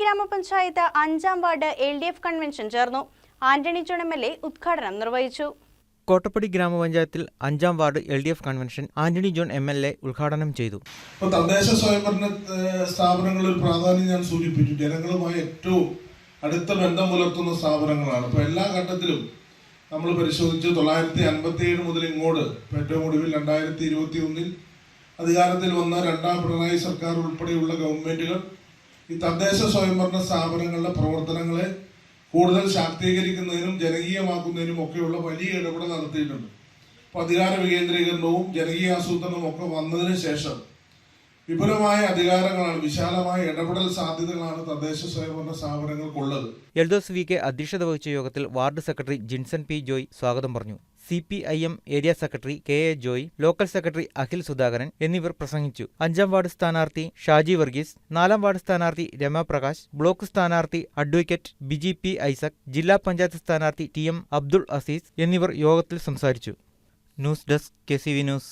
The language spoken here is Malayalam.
ഗ്രാമപഞ്ചായത്ത് അഞ്ചാം ward L D F convention ചേർന്നു. Antony John M L A ഉദ്ഘാടനം നിർവഹിച്ചു. കോട്ടപ്പടി ഗ്രാമപഞ്ചായത്തിൽ അഞ്ചാം ward L D F convention Antony John M L A ഉദ്ഘാടനം ചെയ്തു. ഇപ്പോൾ തദ്ദേശ സ്വയംഭരണ സ്ഥാപനങ്ങളിൽ പ്രാധാന്യം ഞാൻ സൂചിപ്പിച്ചു. ജനങ്ങളുമായി ഏറ്റവും അടുത്ത ബന്ധം പുലർത്തുന്ന സ്ഥാപനങ്ങളാണ്. ഇപ്പൊ എല്ലാ ഘട്ടത്തിലും നമ്മൾ പരിശോധിച്ച് തൊള്ളായിരത്തി അൻപത്തി ഏഴ് മുതൽ ഇങ്ങോട്ട് ഏറ്റവും ഒടുവിൽ രണ്ടായിരത്തി ഇരുപത്തി ഒന്നിൽ അധികാരത്തിൽ വന്ന രണ്ടാം പിണറായി സർക്കാർ ഉൾപ്പെടെയുള്ള ഗവൺമെന്റുകൾ ഈ തദ്ദേശ സ്വയംഭരണ സ്ഥാപനങ്ങളുടെ പ്രവർത്തനങ്ങളെ കൂടുതൽ ശാക്തീകരിക്കുന്നതിനും ജനകീയമാക്കുന്നതിനും ഒക്കെയുള്ള വലിയ ഇടപെടൽ നടത്തിയിട്ടുണ്ട്. അപ്പോൾ അധികാര വികേന്ദ്രീകരണവും ജനകീയ ആസൂത്രണവും ഒക്കെ വന്നതിന് ശേഷം വിപുലമായ അധികാരങ്ങളാണ് വിശാലമായ ഇടപെടൽ സാധ്യതകളാണ് തദ്ദേശ സ്വയംഭരണ സ്ഥാപനങ്ങൾക്കുള്ളത്. എൽദോസ് വി കെ അധ്യക്ഷത വഹിച്ച യോഗത്തിൽ ward secretary Jinson P Joy സ്വാഗതം പറഞ്ഞു. C P I M area secretary K A Joy local secretary Akhil Sudhakaran എന്നിവർ പ്രസംഗിച്ചു. അഞ്ചാം വാർഡ് സ്ഥാനാർത്ഥി ഷാജി വർഗീസ് നാലാം വാർഡ് സ്ഥാനാർത്ഥി രമാപ്രകാശ് ബ്ലോക്ക് സ്ഥാനാർത്ഥി അഡ്വക്കേറ്റ് ബിജി പി ഐസക് ജില്ലാ പഞ്ചായത്ത് സ്ഥാനാർത്ഥി ടി എം അബ്ദുൾ അസീസ് എന്നിവർ യോഗത്തിൽ സംസാരിച്ചു. News desk K C V news.